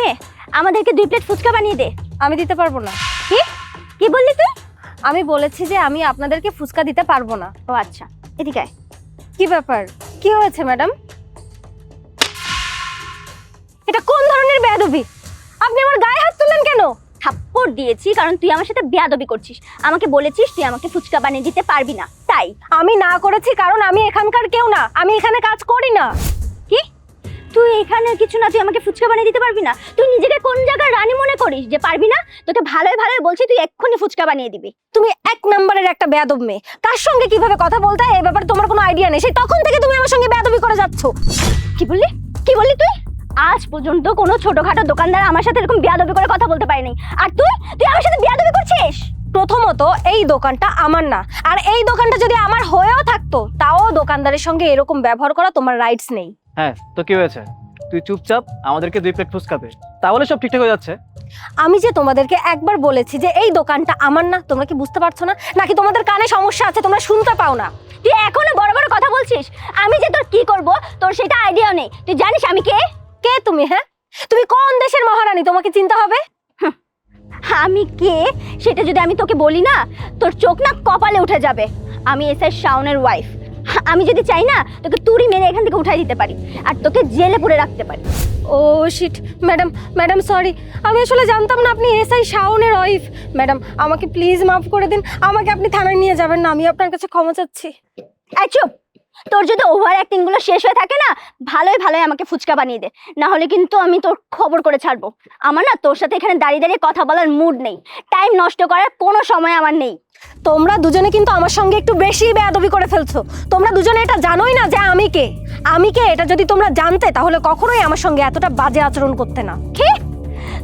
মেয়ে আমাদেরকে দুই প্লেট ফুচকা বানিয়ে দে। আমি দিতে পারব না। কি? কি বললি তুই? আমি বলেছি যে আমি আপনাদেরকে ফুচকা দিতে পারব না। ও আচ্ছা। এদিকে আয়। কি ব্যাপার? কি হয়েছে ম্যাডাম? এটা কোন ধরনের বেয়াদবি? আপনি আমার গায়ে হাত তুললেন কেন? থাপ্পড় দিয়েছি কারণ তুই আমার সাথে বেয়াদবি করছিস। আমাকে বলেছিস তুই আমাকে ফুচকা বানিয়ে দিতে পারবি না। তাই। আমি না করেছি কারণ আমি এখানকার কেউ না। আমি এখানে কাজ করি না। তুই এখানে কিছু না তুই আমাকে ফুচকা বানিয়ে দিতে পারবি না? তুই নিজেকে কোন জায়গায় রানী মনে করিস যে পারবি না? তোকে ভালোই ভালোই বলছি তুই এক্ষুনি ফুচকা বানিয়ে দিবি। তুমি এক নম্বরের একটা বেয়াদব মেয়ে। কার সঙ্গে কীভাবে কথা বলতে হয় এই ব্যাপারে তোমার কোনো আইডিয়া নেই। সেই তখন থেকে তুমি আমার সঙ্গে বেয়াদবি করে যাচ্ছ। কি বললি? কি বললি তুই? আজ পর্যন্ত কোনো ছোটখাটো দোকানদার আমার সাথে এরকম বিয়াদবি করে কথা বলতে পারেনি। আর তুই? তুই আমার সাথে বিয়াদবি করছিস? প্রথমত এই দোকানটা আমার না। আর এই দোকানটা যদি আমার হয়েও থাকতো তাও দোকানদারের সঙ্গে এরকম ব্যবহার করা তোমার রাইটস নেই। হ্যাঁ তো কি হয়েছে? তুই চুপচাপ আমাদেরকে দুই প্লেট ফুচকা তাহলে সব ঠিকঠাক হয়ে যাচ্ছে। আমি যে তোমাদেরকে একবার বলেছি যে এই দোকানটা আমার না, তোমরা কি বুঝতে পারছ না? নাকি তোমাদের কানে সমস্যা আছে, তোমরা শুনতে পাও না? তুই এখনও বড় বড় কথা বলছিস? আমি যে তোর কি করব, তোর সেটা আইডিয়া নেই। তুই জানিস আমি কে? কে তুমি হ্যাঁ? তুমি কোন দেশের মহারানী, তোমাকে চিন্তা হবে? আমি কে? সেটা যদি আমি তোকে বলি না, তোর চোখ না কপালে উঠে যাবে। আমি এস আই শাওনের ওয়াইফ আমি যদি চাই না তোকে তুড়ি মেরে এখান থেকে উঠাই দিতে পারি আর তোকে জেলে পুরে রাখতে পারি। Oh shit madam madam sorry আমি আসলে জানতাম না আপনি এসআই শাওনের ওয়াইফ ম্যাডাম আমাকে প্লিজ মাফ করে দিন আমাকে আপনি থানায় নিয়ে যাবেন না আমি আপনার কাছে ক্ষমা চাচ্ছি। চুপ! তোর যদি ওভার অ্যাক্টিংগুলো শেষ হয়ে থাকে না ভালোই ভালোই আমাকে ফুচকা বানিয়ে দে। না হলে কিন্তু আমি তোর খবর করে ছাড়বো। আমার না তোর সাথে এখানে দাঁড়িয়ে দাঁড়িয়ে কথা বলার মুড নেই। টাইম নষ্ট করার কোনো সময় আমার নেই। তোমরা দুজনে কিন্তু আমার সঙ্গে একটু বেশি বেয়াদবি করে ফেলছো। তোমরা দুজনে এটা জানোই না যে আমি কে। আমি কে? এটা যদি তোমরা জানতে তাহলে কখনোই আমার সঙ্গে এতটা বাজে আচরণ করতে না। কি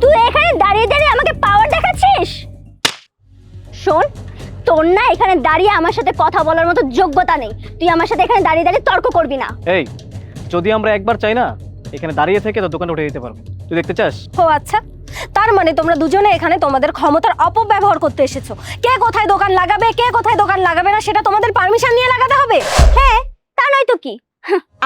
তুই এখানে দাঁড়িয়ে দাঁড়িয়ে আমাকে পাওয়ার দেখাচ্ছিস? শোন তোর না এখানে দাঁড়িয়ে আমার সাথে কথা বলার মতো যোগ্যতা নেই। তুই আমার সাথে এখানে দাঁড়িয়ে দাঁড়িয়ে তর্ক করবি না। এই যদি আমরা একবার চাই না এখানে দাঁড়িয়ে থেকে তো দোকানে উঠে দিতে পারব। তুই দেখতে চাস? ও আচ্ছা। তার মানে তোমরা দুজনে এখানে তোমাদের ক্ষমতার অপব্যবহার করতে এসেছ। কে কোথায় দোকান লাগাবে কে কোথায় দোকান লাগাবে না সেটা তোমাদের পারমিশন নিয়ে লাগাতে হবে? হ্যাঁ তা নয় তো কি?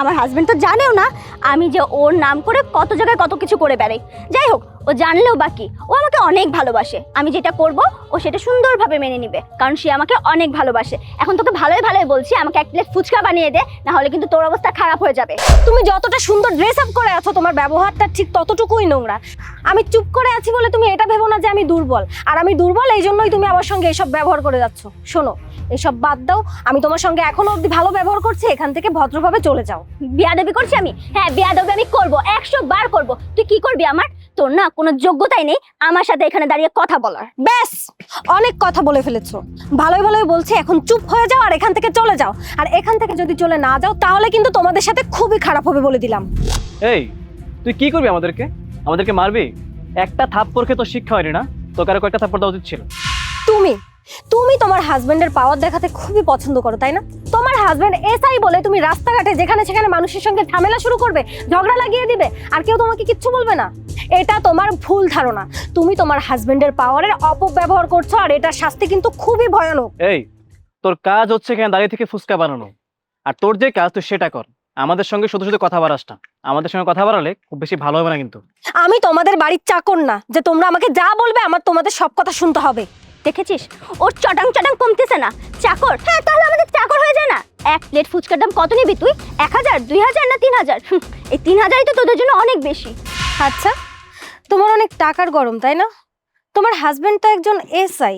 আমার হাজব্যান্ড তো জানেও না আমি যে ওর নাম করে কত জায়গায় কত কিছু করে বেড়াই। যাই হোক, ও জানলেও বাকি ও আমাকে অনেক ভালোবাসে। আমি যেটা করব, ও সেটা সুন্দরভাবে মেনে নিবে, কারণ সে আমাকে অনেক ভালোবাসে। এখন তোকে ভালোই ভালোই বলছি, আমাকে এক প্লেট ফুচকা বানিয়ে দে না হলে কিন্তু তোর অবস্থা খারাপ হয়ে যাবে। তুমি যতটা সুন্দর ড্রেস আপ করে আছো, তোমার ব্যবহারটা ঠিক ততটুকুই নোংরা। আমি চুপ করে আছি বলে তুমি এটা ভেবো না যে আমি দুর্বল। আর আমি দুর্বল, এই জন্যই তুমি আমার সঙ্গে এসব ব্যবহার করে যাচ্ছ। শোনো, এসব বাদ দাও, আমি তোমার সঙ্গে এখনও অবধি ভালো ব্যবহার করছি, এখান থেকে ভদ্রভাবে চলে যাও। বিয়াদবি করছি আমি? হ্যাঁ বিয়াদবি আমি করব একশো বার করব। তুই কি করবি আমার? তোর না কোনো যোগ্যতাই নেই আমার সাথে এখানে দাঁড়িয়ে কথা বলার। ব্যাস! অনেক কথা বলে ফেলেছো। ভালোই ভালোই বলছি এখন চুপ হয়ে যাও আর এখান থেকে চলে যাও। আর এখান থেকে যদি চলে না যাও তাহলে কিন্তু তোমাদের সাথে খুবই খারাপ হবে বলে দিলাম। এই তুই কি করবি আমাদেরকে? আমাদেরকে মারবি? একটা থাপ্পড় খেয়ে তো শিক্ষা হয়নি না? তোকে আরও কয়েকটা থাপ্পড় দেওয়া উচিত ছিল। তুমি তুমি তোমার হাজবেন্ডের পাওয়ার দেখাতে খুবই পছন্দ করো তাই না? তোমার হাজবেন্ড এসআই বলে তুমি রাস্তাঘাটে যেখানে সেখানে মানুষের সঙ্গে ঝামেলা শুরু করবে ঝগড়া লাগিয়ে দিবে আর কেউ তোমাকে কিচ্ছু বলবে না। এটা তোমার ভুল ধারণা। তুমি তোমার হাজবেন্ডের পাওয়ারের অপব্যবহার করছ আর এটার শাস্তি কিন্তু খুবই ভয়ানক। এই তোর কাজ হচ্ছে এখানে দাঁড়িয়ে থেকে ফুচকা বানানো। আর তোর যে কাজ তুই সেটা কর। আমাদের সঙ্গে শুধু শুধু কথা বাড়াস না। আমাদের সঙ্গে কথা বাড়ালে খুব বেশি ভালো হবে না কিন্তু। আমি তোমাদের বাড়ির চাকর না যে তোমরা আমাকে যা বলবে আমার তোমাদের সব কথা শুনতে হবে। দেখেছিস? ওর চটাং চটাং কমতেছে না। চাকর? হ্যাঁ তাহলে আমাদের চাকর হয়ে যায় না। এক প্লেট ফুচকার দাম কত নিবি তুই? এক হাজার, দুই হাজার না তিন হাজার? এই তিন হাজারই তো তোদের জন্য অনেক বেশি। আচ্ছা তোমার অনেক টাকার গরম, তাই না? তোমার হাজব্যান্ড তো একজন এসআই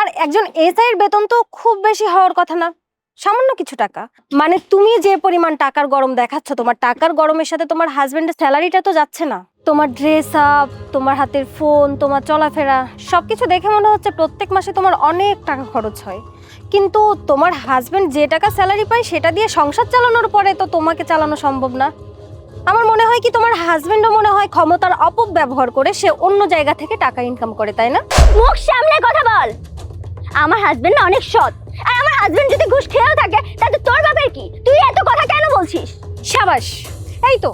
আর একজন এসআই এর বেতন তো খুব বেশি হওয়ার কথা না। সামান্য কিছু টাকা। মানে তুমি যে পরিমাণ টাকার গরম দেখাচ্ছ, তোমার টাকার গরমের সাথে তোমার হাজব্যান্ডের স্যালারিটা তো যাচ্ছে না। তোমার ড্রেস আপ তোমার হাতের ফোন তোমার চলাফেরা সব কিছু দেখে মনে হচ্ছে প্রত্যেক মাসে তোমার অনেক টাকা খরচ হয়। কিন্তু তোমার হাজবেন্ড যে টাকা স্যালারি পায় সেটা দিয়ে সংসার চালানোর পরে তো তোমাকে চালানো সম্ভব না। আমার মনে হয় কি তোমার হাজবেন্ডও মনে হয় ক্ষমতার অপব্যবহার করে সে অন্য জায়গা থেকে টাকা ইনকাম করে তাই না? মুখ সামলে কথা বল। আমার হাজবেন্ড না অনেক সৎ। আর আমার হাজবেন্ড যদি ঘুষ খেয়েও থাকে তাতে তোর বাপের কি? তুই এত কথা কেন বলছিস? সাবাস এই তো।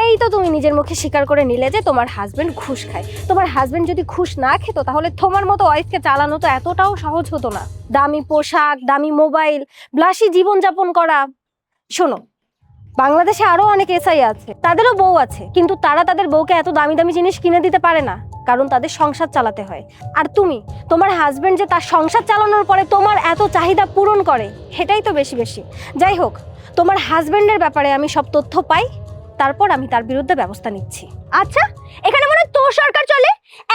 এই তো তুমি নিজের মুখে স্বীকার করে নিলে যে তোমার হাজবেন্ড ঘুষ খায়। তোমার হাজবেন্ড যদি ঘুষ না খেত, তাহলে তোমার মতো ওয়াইফকে চালানো তো এতটাও সহজ হতো না। দামি পোশাক, দামি মোবাইল ব্লাসি জীবনযাপন করা। শোনো, বাংলাদেশে আরও অনেক এসআই আছে, তাদেরও বউ আছে, কিন্তু তারা তাদের বউকে এত দামি দামি জিনিস কিনে দিতে পারে না, কারণ তাদের সংসার চালাতে হয়। আর তুমি, তোমার হাজবেন্ড যে তার সংসার চালানোর পরে তোমার এত চাহিদা পূরণ করে, সেটাই তো বেশি বেশি। যাই হোক, তোমার হাজবেন্ডের ব্যাপারে আমি সব তথ্য পাই। তারপর আমি তার বিরুদ্ধে ব্যবস্থা নিচ্ছি। আচ্ছা এখানে মনে হয় তোর সরকার চলে?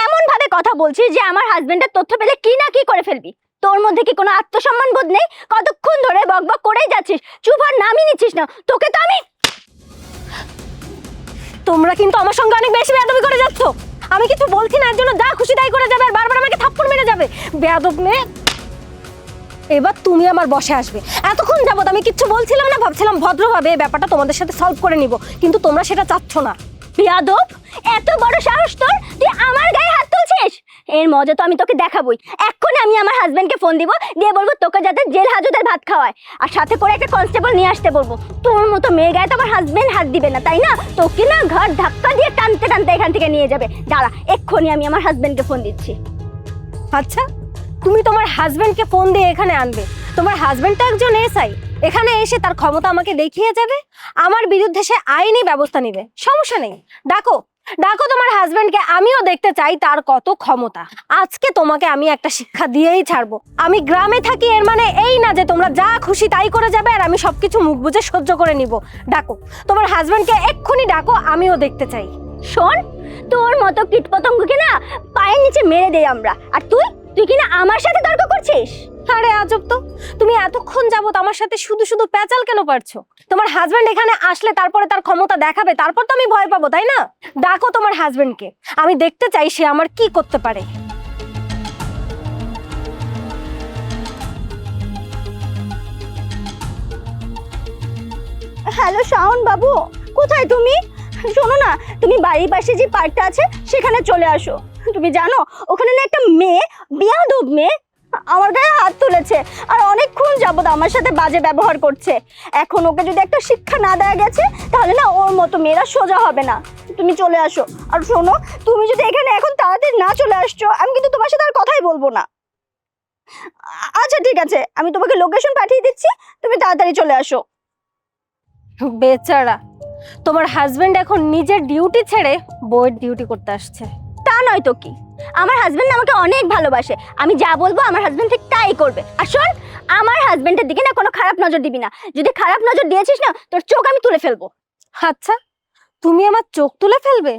এমন ভাবে কথা বলছিস যে আমার হাজবেন্ডের তথ্য পেলে কি না কি করে ফেলবি। তোর মধ্যে কি কোনো আত্মসম্মান বোধ নেই? কতক্ষণ ধরে বকবক করেই যাচ্ছিস? চুপ আর নামই নিচ্ছিস না। তোকে তো আমি তোমরা কিন্তু আমার সঙ্গে অনেক বেশি বেয়াদবি করে যাচ্ছ। আমি কিছু বলছি না, এর জন্য যা খুশি তাই করে যাবে, আর বারবার আমাকে থাপ্পড় মেরে যাবে। বেয়াদব মেয়ে। এবার তুমি আমার বসে আসবে। এতক্ষণ যাবত আমি কিচ্ছু বলছিলাম না, ভাবছিলাম ভদ্রভাবে ব্যাপারটা তোমাদের সাথে সলভ করে নিব। কিন্তু তোমরা সেটা চাচ্ছ না। বিয়াদব, এত বড় সাহস তোর তুই আমার গায়ে হাত তুলছিস? এর মজা তো আমি তোকে দেখাবই। এক্ষুনি আমি আমার হাজবেন্ডকে ফোন দিব, দিয়ে বলব তোকে যাতে জেল হাজতের ভাত খাওয়ায়। আর সাথে করে একটা কনস্টেবল নিয়ে আসতে বলব। তোর মতো মেয়ের গায়ে তো আমার হাজবেন্ড হাত দিবে না, তাই না? তোকে না ঘর ধাক্কা দিয়ে টানতে টানতে এখান থেকে নিয়ে যাবে। দাঁড়া, এক্ষুনি আমি আমার হাজবেন্ডকে ফোন দিচ্ছি। আচ্ছা তুমি তোমার হাজবেন্ডকে ফোন দিয়ে এখানে আনবে। তোমার হাজবেন্ড তো একজন এসআই এখানে এসে তার ক্ষমতা আমাকে দেখিয়ে যাবে, আমার বিরুদ্ধে সে আইনি ব্যবস্থা নেবে, সমস্যা নেই। ডাকো ডাকো তোমার হাজবেন্ডকে আমিও দেখতে চাই তার কত ক্ষমতা। আজকে তোমাকে আমি একটা শিক্ষা দিয়েই ছাড়বো। আমি গ্রামে থাকি, এর মানে এই না যে তোমরা যা খুশি তাই করে যাবে আর আমি সবকিছু মুখ বুঝে সহ্য করে নিব। ডাকো, তোমার হাজবেন্ডকে এক্ষুনি ডাকো, আমিও দেখতে চাই। শোন, তোর মতো কীটপতঙ্গকে না পায়ের নিচে মেরে দেই আমরা। আর তুই তুই কিনা আমার সাথে তর্ক করছিস? আরে আজব তো। তুমি এতক্ষণ যাবত আমার সাথে শুধু শুধু প্যাচাল কেন পারছ? তোমার হাজবেন্ড এখানে আসলে তারপরে তার ক্ষমতা দেখাবে তারপর তো আমি ভয় পাবো তাই না? ডাকো তোমার হাজবেন্ডকে আমি দেখতে চাই সে আমার কি করতে পারে। হ্যালো শাওন বাবু কোথায় তুমি? শোনো না তুমি বাড়ির পাশে যে পার্কটা আছে সেখানে চলে আসো। তুমি জানো, ওখানে না একটা মেয়ে, বিয়াদব মেয়ে, আমার গায়ে হাত তুলেছে। আর অনেকক্ষণ যাবত আমার সাথে বাজে ব্যবহার করছে। এখন ওকে যদি একটা শিক্ষা না দেওয়া গেছে, তাহলে না ওর মতো মেয়েরা সোজা হবে না। তুমি চলে আসো। আর শোনো, তুমি যদি এখানে এখন তাড়াতাড়ি না চলে আসছো, আমি কিন্তু তোমার সাথে আর কথাই বলব না। আচ্ছা ঠিক আছে, আমি তোমাকে লোকেশন পাঠিয়ে দিচ্ছি, তুমি তাড়াতাড়ি চলে আসো। বেচারা, তোমার হাজবেন্ড এখন নিজের ডিউটি ছেড়ে বউয়ের ডিউটি করতে আসছে। তা নয় তো কি? আমার হাজবেন্ড আমাকে অনেক ভালোবাসে। আমি যা বলব আমার হাজবেন্ড ঠিক তাই করবে। আর শোন আমার হাজবেন্ডের দিকে না কোনো খারাপ নজর দিবি না। যদি খারাপ নজর দিয়েছিস না তোর চোখ আমি তুলে ফেলব। আচ্ছা তুমি আমার চোখ তুলে ফেলবে?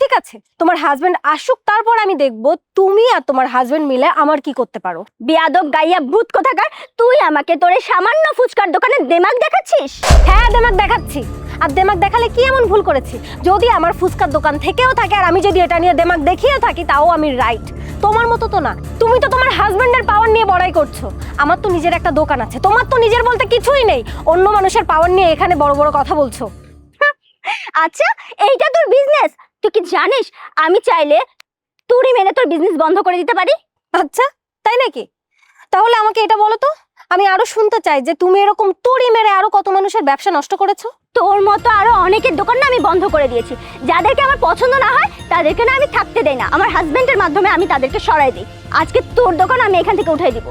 ঠিক আছে তোমার হাজবেন্ড আসুক তারপর আমি দেখব তুমি আর তোমার হাজবেন্ড মিলে আমার কি করতে পারো। বেয়াদব গাইয়া ভূত কোথাকার? তুই আমাকে তোর সামান্য ফুচকার দোকানে দেমাগ দেখাচ্ছিস? হ্যাঁ দেমাক দেখাচ্ছি। আর দেমাক দেখালে কি এমন ভুল করেছি? যদি আমার ফুচকার দোকান থেকেও থাকে আর আমি যদি এটা নিয়ে দেমাক দেখিয়ে থাকি, তাও আমি রাইট তোমার মতো তো না। তুমি তো তোমার হাজবেন্ডের পাওয়ার নিয়ে বড়াই করছ। আমার তো নিজের একটা দোকান আছে। তোমার তো নিজের বলতে কিছুই নেই। অন্য মানুষের পাওয়ার নিয়ে এখানে বড় বড় কথা বলছো। আচ্ছা এইটা তোর বিজনেস তুই কি জানিস? আমি চাইলে তুড়ি মেরে তোর বিজনেস বন্ধ করে দিতে পারি? আচ্ছা তাই নাকি? তাহলে আমাকে এটা বলো তো? আমি আরও শুনতে চাই যে তুমি এরকম তুড়ি মেরে আরও কত মানুষের ব্যবসা নষ্ট করেছ? তোর মতো আরও অনেকের দোকান না আমি বন্ধ করে দিয়েছি। যাদেরকে আমার পছন্দ না হয় তাদেরকে না আমি থাকতে দেই না। আমার হাজবেন্ডের মাধ্যমে আমি তাদেরকে সরাই দিই। আজকে তোর দোকান আমি এখান থেকে উঠাই দিব।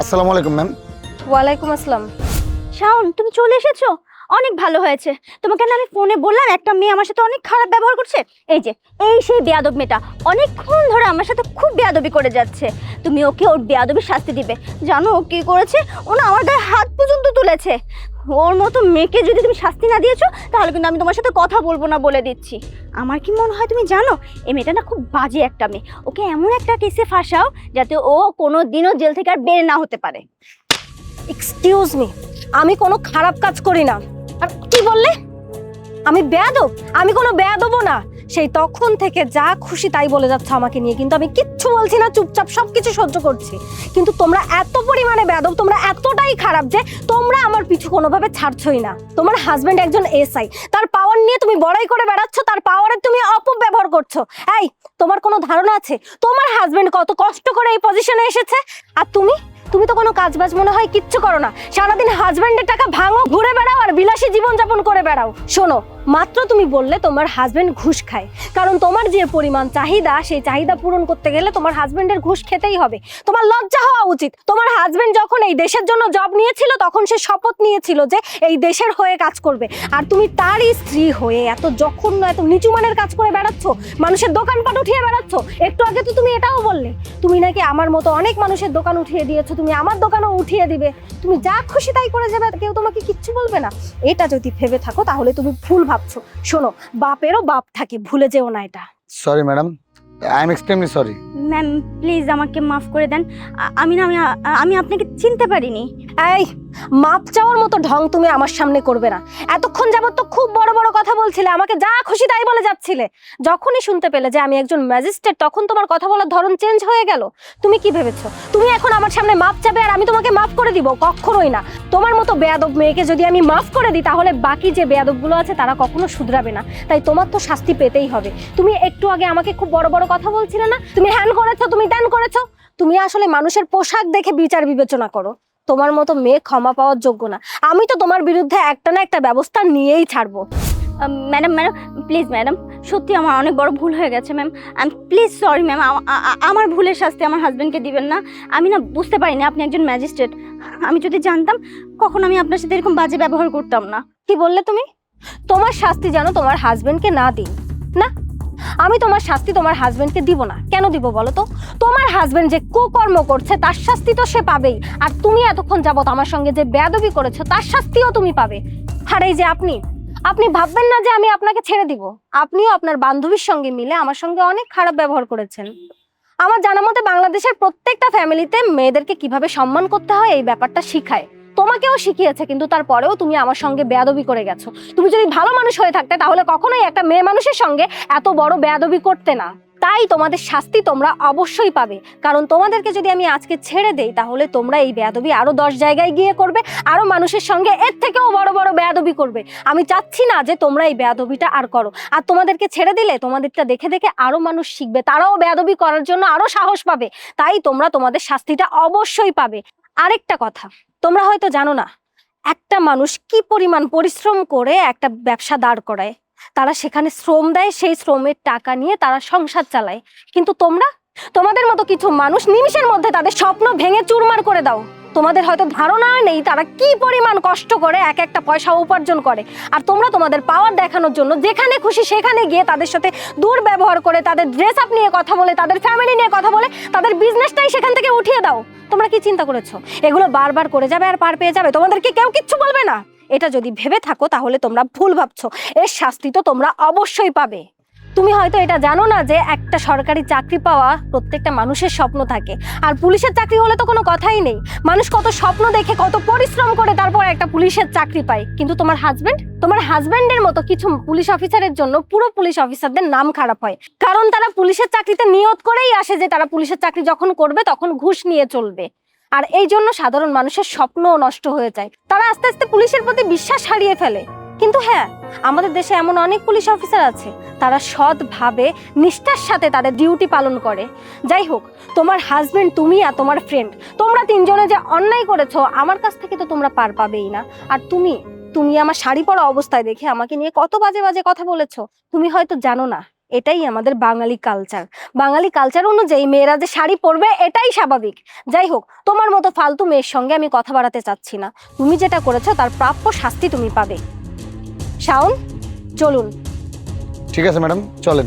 আসসালামু আলাইকুম ম্যাম ওয়ালাইকুম আসসালাম। শাওন তুমি চলে এসেছ? অনেক ভালো হয়েছে। তোমাকে না আমি ফোনে বললাম, একটা মেয়ে আমার সাথে অনেক খারাপ ব্যবহার করছে। এই যে, এই সেই বেয়াদব মেয়েটা অনেকক্ষণ ধরে আমার সাথে খুব বেয়াদবি করে যাচ্ছে। তুমি ওকে ওর বেয়াদবি শাস্তি দিবে। জানো ও কী করেছে? ও না আমার গায়ে হাত পর্যন্ত তুলেছে। ওর মতো মেয়েকে যদি তুমি শাস্তি না দিয়েছ, তাহলে কিন্তু আমি তোমার সাথে কথা বলব না বলে দিচ্ছি। আমার কি মনে হয় তুমি জানো, এই মেয়েটা না খুব বাজে একটা মেয়ে। ওকে এমন একটা কেসে ফাঁসাও যাতে ও কোনো দিনও জেল থেকে আর বের না হতে পারে। এক্সকিউজ মি আমি কোনো খারাপ কাজ করি না। আর কি বললে? আমি বেয়াদব? আমি কোনো বেয়াদবও না। সেই তখন থেকে যা খুশি তাই বলে যাচ্ছ আমাকে নিয়ে। কিন্তু আমি কিচ্ছু বলছি না, চুপচাপ সবকিছু সহ্য করছি। কিন্তু তোমরা এত পরিমাণে বেয়াদব, তোমরা এতটাই খারাপ যে তোমরা আমার পিছু কোনোভাবে ছাড়ছই না। তোমার হাজব্যান্ড একজন এসআই। তার পাওয়ার নিয়ে তুমি বড়াই করে বেড়াচ্ছ, তার পাওয়ারে তুমি অপব্যবহার করছ। এই, তোমার কোনো ধারণা আছে? তোমার হাজব্যান্ড কত কষ্ট করে এই পজিশনে এসেছে? আর তুমি? তুমি তো কোনো কাজ বাজ মনে হয় কিচ্ছু করো না। সারাদিন হাজব্যান্ডের টাকা ভাঙো, ঘুরে বেড়াও আর বিলাসী জীবনযাপন করে বেড়াও। শোনো মাত্র তুমি বললে তোমার হাজবেন্ড ঘুষ খায়। কারণ তোমার যে পরিমাণ চাহিদা, সেই চাহিদা পূরণ করতে গেলে তোমার হাজবেন্ডের ঘুষ খেতেই হবে। তোমার লজ্জা হওয়া উচিত। তোমার হাজবেন্ড যখন এই দেশের জন্য জব নিয়েছিল, তখন সে শপথ নিয়েছিল যে এই দেশের হয়ে কাজ করবে। আর তুমি তারই স্ত্রী হয়ে এত জঘন্য, এত নিচু মানের কাজ করে বেড়াচ্ছ, মানুষের দোকানপাট উঠিয়ে বেড়াচ্ছ। একটু আগে তো তুমি এটাও বললে, তুমি নাকি আমার মতো অনেক মানুষের দোকান উঠিয়ে দিয়েছ, তুমি আমার দোকানও উঠিয়ে দিবে। তুমি যা খুশি তাই করে যাবে, কেউ তোমাকে কিচ্ছু বলবে না। এটা যদি ভেবে থাকো, তাহলে তুমি ভুল ভাবছ? শোনো বাপেরও বাপ থাকে ভুলে যেও না এটা। Sorry madam I am extremely sorry ma'am please আমাকে মাফ করে দেন। আমি না আমি আমি আপনাকে চিনতে পারিনি। এই মাপ চাওয়ার মতো ঢং তুমি আমার সামনে করবে না। এতক্ষণ যাবত তো খুব বড় বড় কথা বলছিলে আমাকে যা খুশি তাই বলে যাচ্ছিলে। যখনই শুনতে পেলে যে আমি একজন ম্যাজিস্ট্রেট তখন তোমার কথা বলার ধরন চেঞ্জ হয়ে গেল। তুমি কি ভেবেছো? তুমি এখন আমার সামনে মাপ চাবে আর আমি তোমাকে মাফ করে দিব? কখনোই না। তোমার মতো বেয়াদব মেয়েকে যদি আমি মাফ করে দিই তাহলে বাকি যে বেয়াদবগুলো আছে তারা কখনো শুধরাবে না। তাই তোমার তো শাস্তি পেতেই হবে। তুমি একটু আগে আমাকে খুব বড় বড় কথা বলছিলে না? তুমি হ্যান করেছ তুমি ত্যান করেছ। তুমি আসলে মানুষের পোশাক দেখে বিচার বিবেচনা করো। তোমার মতো মেয়ে ক্ষমা পাওয়ার যোগ্য না। আমি তো তোমার বিরুদ্ধে একটা না একটা ব্যবস্থা নিয়েই ছাড়বো। ম্যাডাম ম্যাডাম প্লিজ ম্যাডাম সত্যি আমার অনেক বড় ভুল হয়ে গেছে ma'am. I please sorry ma'am আমার ভুলের শাস্তি আমার হাজব্যান্ডকে দিবেন না। আমি না বুঝতে পারিনি আপনি একজন ম্যাজিস্ট্রেট আমি যদি জানতাম কখন আমি আপনার সাথে এরকম বাজে ব্যবহার করতাম না। কি বললে তুমি? তোমার শাস্তি যেন তোমার হাজবেন্ডকে না দিই না? আমি তোমার শাস্তি তোমার হাজবেন্ডকে দিব না। কেন দিব বলো তো? তোমার হাজবেন্ড যে কুকর্ম করছে, তার শাস্তি তো সে পাবেই। আর তুমি এতক্ষণ যাবত আমার সঙ্গে যে বেয়াদবি করেছ, তার শাস্তিও তুমি পাবে। আর এই যে আপনি আপনি ভাববেন না যে আমি আপনাকে ছেড়ে দিব। আপনিও আপনার বান্ধবীর সঙ্গে মিলে আমার সঙ্গে অনেক খারাপ ব্যবহার করেছেন। আমার জানা মতে বাংলাদেশের প্রত্যেকটা ফ্যামিলিতে মেয়েদেরকে কীভাবে সম্মান করতে হয়, এই ব্যাপারটা শিখায়। তোমাকেও শিখিয়েছে, কিন্তু তারপরেও তুমি আমার সঙ্গে বেয়াদবি করে গেছো। তুমি যদি ভালো মানুষ হয়ে থাকতে, তাহলে কখনোই একটা মেয়ে মানুষের সঙ্গে এত বড় বেয়াদবি করতে না। তাই তোমাদের শাস্তি তোমরা অবশ্যই পাবে। কারণ তোমাদেরকে যদি আমি আজকে ছেড়ে দেই, তাহলে তোমরা এই বেয়াদবি আরও দশ জায়গায় গিয়ে করবে, আরও মানুষের সঙ্গে এর থেকেও বড় বড় বেয়াদবি করবে। আমি চাচ্ছি না যে তোমরা এই বেয়াদবিটা আর করো। আর তোমাদেরকে ছেড়ে দিলে তোমাদেরটা দেখে দেখে আরও মানুষ শিখবে, তারাও বেয়াদবি করার জন্য আরও সাহস পাবে। তাই তোমরা তোমাদের শাস্তিটা অবশ্যই পাবে। আরেকটা কথা তোমরা হয়তো জানো না, একটা মানুষ কি পরিমাণ পরিশ্রম করে একটা ব্যবসা দাঁড় করায়। তারা সেখানে শ্রম দেয়, সেই শ্রমের টাকা নিয়ে তারা সংসার চালায়। কিন্তু তোমরা? তোমাদের মতো কিছু মানুষ নিমিষের মধ্যে তাদের স্বপ্ন ভেঙে চুরমার করে দাও। তোমাদের হয়তো ধারণা নেই তারা কি পরিমাণ কষ্ট করে এক একটা পয়সা উপার্জন করে। আর তোমরা তোমাদের পাওয়ার দেখানোর জন্য যেখানে খুশি সেখানে গিয়ে তাদের সাথে দুর্ব্যবহার করে, তাদের ড্রেস আপ নিয়ে কথা বলে, তাদের ফ্যামিলি নিয়ে কথা বলে, তাদের বিজনেসটাই সেখান থেকে উঠিয়ে দাও। তোমরা কি চিন্তা করেছ? এগুলো বারবার করে যাবে আর পার পেয়ে যাবে। তোমাদেরকে কেউ কিচ্ছু বলবে না। এটা যদি ভেবে থাকো, তাহলে তোমরা ভুল ভাবছ। এর শাস্তি তো তোমরা অবশ্যই পাবে। তুমি হয়তো এটা জানো না যে একটা সরকারি চাকরি পাওয়া প্রত্যেকটা মানুষের স্বপ্ন থাকে। আর পুলিশের চাকরি হলে তো কোনো কথাই নেই। মানুষ কত স্বপ্ন দেখে, কত পরিশ্রম করে তারপর একটা পুলিশের চাকরি পায়। কিন্তু তোমার হাজবেন্ড তোমার হাজবেন্ডের মতো কিছু পুলিশ অফিসারের জন্য পুরো পুলিশ অফিসারদের নাম খারাপ হয়। কারণ তারা পুলিশের চাকরিতে নিয়ত করেই আসে যে তারা পুলিশের চাকরি যখন করবে তখন ঘুষ নিয়ে চলবে। আর এই জন্য সাধারণ মানুষের স্বপ্নও নষ্ট হয়ে যায়। তারা আস্তে আস্তে পুলিশের প্রতি বিশ্বাস হারিয়ে ফেলে। কিন্তু হ্যাঁ আমাদের দেশে এমন অনেক পুলিশ অফিসার আছে, তারা সৎভাবে, নিষ্ঠার সাথে তাদের ডিউটি পালন করে। যাই হোক, তোমার হাজবেন্ড তুমি আর তোমার ফ্রেন্ড তোমরা তিনজনে যে অন্যায় করেছ, আমার কাছ থেকে তো তোমরা পার পাবেই না। আর তুমি তুমি আমার শাড়ি পরা অবস্থায় দেখে আমাকে নিয়ে কত বাজে বাজে কথা বলেছ, তুমি হয়তো জানো না, এটাই আমাদের বাঙালি কালচার বাঙালি কালচার অনুযায়ী মেয়েরা যে শাড়ি পরবে, এটাই স্বাভাবিক। যাই হোক, তোমার মতো ফালতু মেয়ের সঙ্গে আমি কথা বাড়াতে চাচ্ছি না। তুমি যেটা করেছ, তার প্রাপ্য শাস্তি তুমি পাবে। শাওন চলুন। ঠিক আছে ম্যাডাম চলেন।